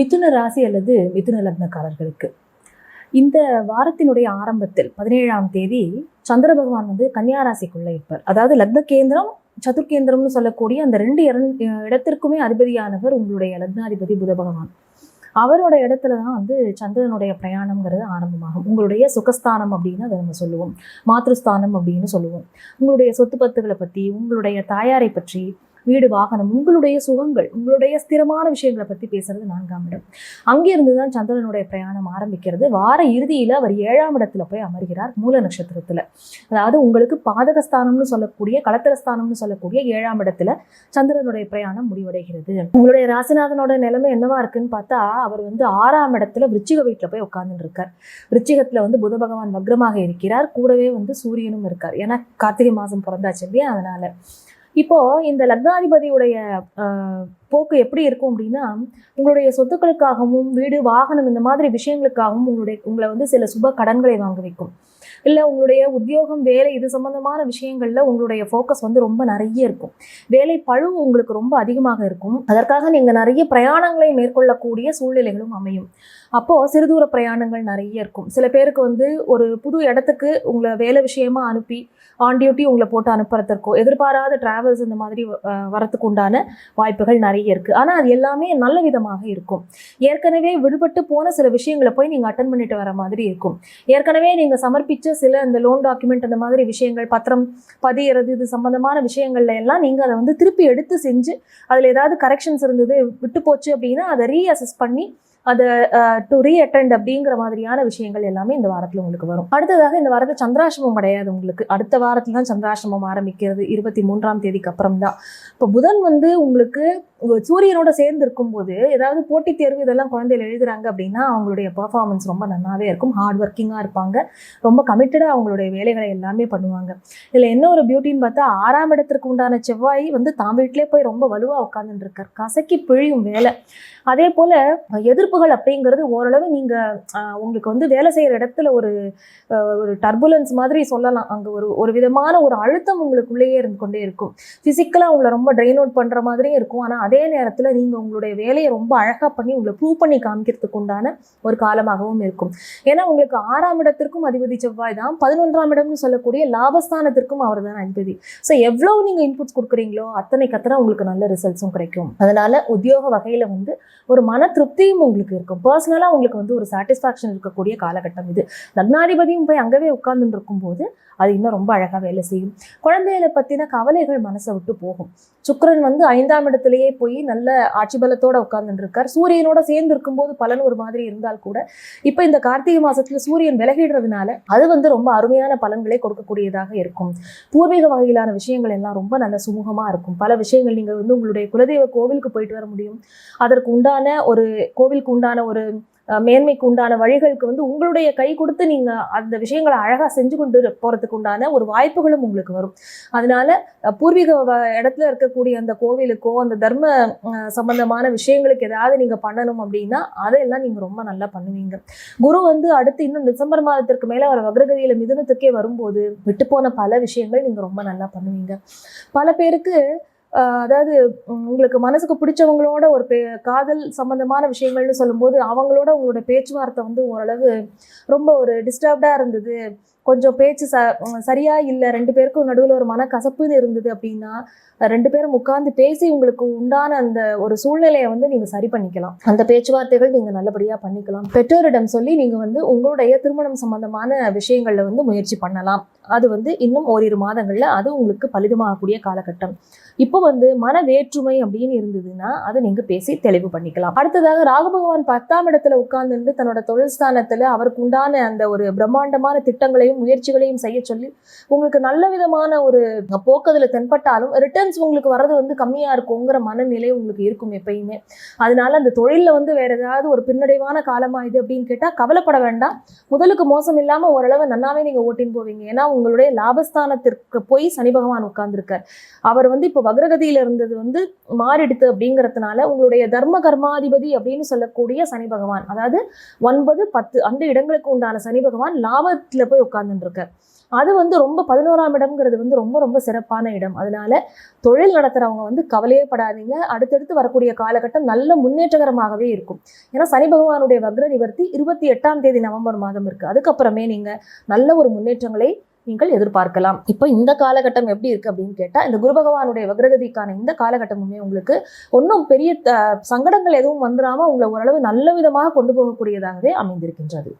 மிதுன ராசி அல்லது மிதுன லக்னக்காரர்களுக்கு. இந்த வாரத்தினுடைய ஆரம்பத்தில் பதினேழாம் தேதி சந்திர பகவான் வந்து கன்னியா ராசிக்குள்ளே இருப்பார். அதாவது லக்ன கேந்திரம் சதுர்கேந்திரம்னு சொல்லக்கூடிய அந்த ரெண்டு இரண் இடத்திற்குமே அதிபதியானவர் உங்களுடைய லக்னாதிபதி புத பகவான். அவரோட இடத்துல தான் வந்து சந்திரனுடைய பிரயாணம்ங்கிறது ஆரம்பமாகும். உங்களுடைய சுகஸ்தானம் அப்படின்னு அதை நம்ம சொல்லுவோம். மாத்ருஸ்தானம் அப்படின்னு சொல்லுவோம். உங்களுடைய சொத்து பத்துகளை பற்றி உங்களுடைய தாயாரை பற்றி வீடு வாகனம் உங்களுடைய சுகங்கள் உங்களுடைய ஸ்திரமான விஷயங்களை பற்றி பேசுறது நான்காம் இடம். அங்கிருந்து தான் சந்திரனுடைய பிரயாணம் ஆரம்பிக்கிறது. வார இறுதியில் அவர் ஏழாம் இடத்துல போய் அமர்கிறார் மூல நட்சத்திரத்தில். அதாவது உங்களுக்கு பாதகஸ்தானம்னு சொல்லக்கூடிய களத்திரஸ்தானம்னு சொல்லக்கூடிய ஏழாம் இடத்துல சந்திரனுடைய பிரயாணம் முடிவடைகிறது. உங்களுடைய ராசிநாதனோட நிலைமை என்னவா இருக்குன்னு பார்த்தா அவர் வந்து ஆறாம் இடத்துல விருச்சிக வீட்டில் போய் உட்கார்ந்துட்டு இருக்கார். விருச்சிகத்தில் வந்து புத பகவான் வக்ரமாக இருக்கிறார். கூடவே வந்து சூரியனும் இருக்கார். ஏன்னா கார்த்திகை மாதம் பிறந்தாச்சு இல்லையா? அதனால. இப்போ இந்த லக்னாதிபதியுடைய ஆஹ், போக்கு எப்படி இருக்கும் அப்படின்னா உங்களுடைய சொத்துக்களுக்காகவும் வீடு வாகனம் இந்த மாதிரி விஷயங்களுக்காகவும் உங்களுடைய உங்களை வந்து சில சுப கடன்களை வாங்க வைக்கும். இல்லை உங்களுடைய உத்தியோகம் வேலை இது சம்பந்தமான விஷயங்களில் உங்களுடைய ஃபோக்கஸ் வந்து ரொம்ப நிறைய இருக்கும். வேலை பழு உங்களுக்கு ரொம்ப அதிகமாக இருக்கும். அதற்காக நீங்கள் நிறைய பிரயாணங்களை மேற்கொள்ளக்கூடிய சூழ்நிலைகளும் அமையும். அப்போது சிறுதூர பிரயாணங்கள் நிறைய இருக்கும். சில பேருக்கு வந்து ஒரு புது இடத்துக்கு உங்களை வேலை விஷயமா அனுப்பி ஆன் டியூட்டி உங்களை போட்டு அனுப்புறதற்கோ எதிர்பாராத டிராவல்ஸ் இந்த மாதிரி வரத்துக்கு உண்டான வாய்ப்புகள் நிறைய இருக்குது ஆனால் அது எல்லாமே நல்ல விதமாக இருக்கும். ஏற்கனவே விடுபட்டு போன சில விஷயங்களை போய் நீங்கள் அட்டன் பண்ணிட்டு வர மாதிரி இருக்கும். ஏற்கனவே நீங்கள் சமர்ப்பித்த சில இந்த லோன் டாக்குமெண்ட் அந்த மாதிரி விஷயங்கள் பத்திரம் பதியறது இது சம்மந்தமான விஷயங்கள்ல எல்லாம் நீங்கள் அதை வந்து திருப்பி எடுத்து செஞ்சு அதில் ஏதாவது கரெக்ஷன்ஸ் இருந்தது விட்டு போச்சு அப்படின்னா அதை ரீஅசஸ் பண்ணி அதை டு ரீஅட்டெண்ட் அப்படிங்கிற மாதிரியான விஷயங்கள் எல்லாமே இந்த வாரத்தில் உங்களுக்கு வரும். அடுத்ததாக இந்த வாரத்தில் சந்திராசிரமம் கிடையாது உங்களுக்கு. அடுத்த வாரத்தில் தான் சந்திராசிரமம் ஆரம்பிக்கிறது. இருபத்தி மூன்றாம் தேதிக்கு அப்புறம் தான் இப்போ புதன் வந்து உங்களுக்கு சூரியனோட சேர்ந்து இருக்கும்போது ஏதாவது போட்டித் தேர்வு இதெல்லாம் குழந்தைகள் எழுதுறாங்க அப்படின்னா அவங்களுடைய பர்ஃபார்மன்ஸ் ரொம்ப நல்லாவே இருக்கும். ஹார்ட் ஒர்க்கிங்காக இருப்பாங்க. ரொம்ப கமிட்டடாக அவங்களுடைய வேலைகளை எல்லாமே பண்ணுவாங்க. இதில் என்ன ஒரு பியூட்டின்னு பார்த்தா ஆறாம் இடத்திற்கு உண்டான செவ்வாய் வந்து தான் வீட்டிலே போய் ரொம்ப வலுவாக உட்காந்துட்டு இருக்கார் கசக்கி பிழியும் வேலை. அதே போல் எதிர்ப்புகள் அப்படிங்கிறது ஓரளவு நீங்கள் உங்களுக்கு வந்து வேலை செய்கிற இடத்துல ஒரு ஒரு டர்புலன்ஸ் மாதிரி சொல்லலாம். அங்கே ஒரு ஒரு விதமான ஒரு அழுத்தம் உங்களுக்குள்ளேயே இருந்து கொண்டே இருக்கும். ஃபிசிக்கலாக உங்களை ரொம்ப ட்ரெயின் அவுட் பண்ணுற மாதிரியும் இருக்கும். ஆனால் அதே நேரத்தில் நீங்கள் உங்களுடைய வேலையை ரொம்ப அழகாக பண்ணி உங்களை ப்ரூவ் பண்ணி காமிக்கிறதுக்கு உண்டான ஒரு காலமாகவும் இருக்கும். ஏன்னா உங்களுக்கு ஆறாம் இடத்திற்கும் அதிபதி செவ்வாய் தான். பதினொன்றாம் இடம்னு சொல்லக்கூடிய லாபஸ்தானத்திற்கும் அவர் தான் அதிபதி. ஸோ எவ்வளோ நீங்கள் இன்புட்ஸ் கொடுக்குறீங்களோ அத்தனை கத்தனை உங்களுக்கு நல்ல ரிசல்ட்ஸும் கிடைக்கும். அதனால் உத்தியோக வகையில் வந்து ஒரு மன திருப்தியும் உங்களுக்கு இருக்கும். பர்சனலாக உங்களுக்கு வந்து ஒரு சாட்டிஸ்ஃபேக்ஷன் இருக்கக்கூடிய காலகட்டம் இது. லக்னாதிபதியும் போய் அங்கவே உட்கார்ந்துட்டு இருக்கும்போது அது இன்னும் ரொம்ப அழகாக வேலை செய்யும். குழந்தைகளை பற்றின கவலைகள் மனசை விட்டு போகும். சுக்கரன் வந்து ஐந்தாம் இடத்துலையே போய் நல்ல ஆட்சி பலத்தோட உட்கார்ந்துட்டு இருக்கார் சூரியனோட சேர்ந்து இருக்கும்போது பலன் ஒரு மாதிரி இருந்தால் கூட இப்போ இந்த கார்த்திகை மாசத்துல சூரியன் விலகிடுறதுனால அது வந்து ரொம்ப அருமையான பலன்களை கொடுக்கக்கூடியதாக இருக்கும். பூர்வீக வகையிலான விஷயங்கள் எல்லாம் ரொம்ப நல்ல சுமூகமா இருக்கும். பல விஷயங்கள் நீங்க வந்து உங்களுடைய குலதெய்வ கோவிலுக்கு போயிட்டு வர முடியும். அதற்கு உண்டான ஒரு கோவிலுக்கு உண்டான ஒரு மேன்மைக்கு உண்டான வழிகளுக்கு வந்து உங்களுடைய கை கொடுத்து நீங்கள் அந்த விஷயங்களை அழகாக செஞ்சு கொண்டு போகிறதுக்கு உண்டான ஒரு வாய்ப்புகளும் உங்களுக்கு வரும். அதனால பூர்வீக வ- இடத்துல இருக்கக்கூடிய அந்த கோவிலுக்கோ அந்த தர்ம சம்பந்தமான விஷயங்களுக்கு ஏதாவது நீங்கள் பண்ணணும் அப்படின்னா அதையெல்லாம் நீங்கள் ரொம்ப நல்லா பண்ணுவீங்க. குரு வந்து அடுத்து இன்னும் டிசம்பர் மாதத்திற்கு மேலே அவர் வக்ரகதியில் மிதுனத்துக்கே வரும்போது விட்டு போன பல விஷயங்கள் நீங்கள் ரொம்ப நல்லா பண்ணுவீங்க. பல பேருக்கு அதாவது உங்களுக்கு மனசுக்கு பிடிச்சவங்களோட ஒரு பே காதல் சம்மந்தமான விஷயங்கள்னு சொல்லும்போது அவங்களோட உங்களோட பேச்சுவார்த்தை வந்து ஓரளவு ரொம்ப ஒரு டிஸ்டர்ப்டாக இருந்தது. கொஞ்சம் பேச்சு ச சரியாக இல்லை ரெண்டு பேருக்கும் நடுவில் ஒரு மனக்கசப்புன்னு இருந்தது அப்படின்னா ரெண்டு பேரும் உட்கார்ந்து பேசி உங்களுக்கு உண்டான அந்த ஒரு சூழ்நிலையை வந்து நீங்கள் சரி பண்ணிக்கலாம். அந்த பேச்சுவார்த்தைகள் நீங்கள் நல்லபடியாக பண்ணிக்கலாம். பெற்றோரிடம் சொல்லி நீங்கள் வந்து உங்களுடைய திருமணம் சம்மந்தமான விஷயங்களில் வந்து முயற்சி பண்ணலாம். அது வந்து இன்னும் ஓரிரு மாதங்களில் அது உங்களுக்கு பலிதமாகக்கூடிய காலகட்டம். இப்போ வந்து மன வேற்றுமை அப்படின்னு இருந்ததுன்னா அதை நீங்கள் பேசி தெளிவு பண்ணிக்கலாம். அடுத்ததாக ராகபகவான் பத்தாம் இடத்துல உட்கார்ந்துருந்து தன்னோட தொழில் ஸ்தானத்தில் அவருக்கு உண்டான அந்த ஒரு பிரம்மாண்டமான திட்டங்களையும் முயற்சிகளையும் செய்ய சொல்லி உங்களுக்கு நல்ல விதமான ஒரு போக்குதல தென்பட்டாலும் ரிட்டர்ன்ஸ் உங்களுக்கு வர்றது வந்து கம்மியாக இருக்குங்கிற மனநிலை உங்களுக்கு இருக்கும் எப்பயுமே. அதனால அந்த தொழிலில் வந்து வேற ஏதாவது ஒரு பின்னடைவான காலமாக இது அப்படின்னு கேட்டால் கவலைப்பட வேண்டாம். முதலுக்கு மோசம் இல்லாமல் ஓரளவு நன்னாவே நீங்கள் ஓட்டின்னு போவீங்க. ஏன்னா உங்களுடைய லாபஸ்தானத்திற்கு போய் சனி பகவான் உட்கார்ந்துருக்கார். அவர் வந்து இப்போ வக்ரகதியில இருந்தது வந்து மாறிடுத்து அப்படிங்கறதுனால உங்களுடைய தர்ம கர்மாதிபதி அப்படின்னு சொல்லக்கூடிய சனி பகவான் அதாவது ஒன்பது பத்து அந்த இடங்களுக்கு உண்டான சனி பகவான் லாபத்தில் போய் உட்கார்ந்துருக்கார். அது வந்து ரொம்ப பதினோராம் இடம்ங்கிறது வந்து ரொம்ப ரொம்ப சிறப்பான இடம். அதனால தொழில் நடத்துறவங்க வந்து கவலையே படாதீங்க. அடுத்தடுத்து வரக்கூடிய காலகட்டம் நல்ல முன்னேற்றகரமாகவே இருக்கும். ஏன்னா சனி பகவானுடைய வக்ர நிவர்த்தி இருபத்தி எட்டாம் தேதி நவம்பர் மாதம் இருக்கு. அதுக்கப்புறமே நீங்க நல்ல ஒரு முன்னேற்றங்களை நீங்கள் எதிர்பார்க்கலாம். இப்போ இந்த காலகட்டம் எப்படி இருக்கு அப்படின்னு கேட்டா இந்த குரு பகவானுடைய வக்ரகதிக்கான இந்த காலகட்டமுமே உங்களுக்கு ஒன்றும் பெரிய த- சங்கடங்கள் எதுவும் வந்துடாம உங்களை ஓரளவு நல்ல விதமாக கொண்டு போகக்கூடியதாகவே அமைந்திருக்கின்றது.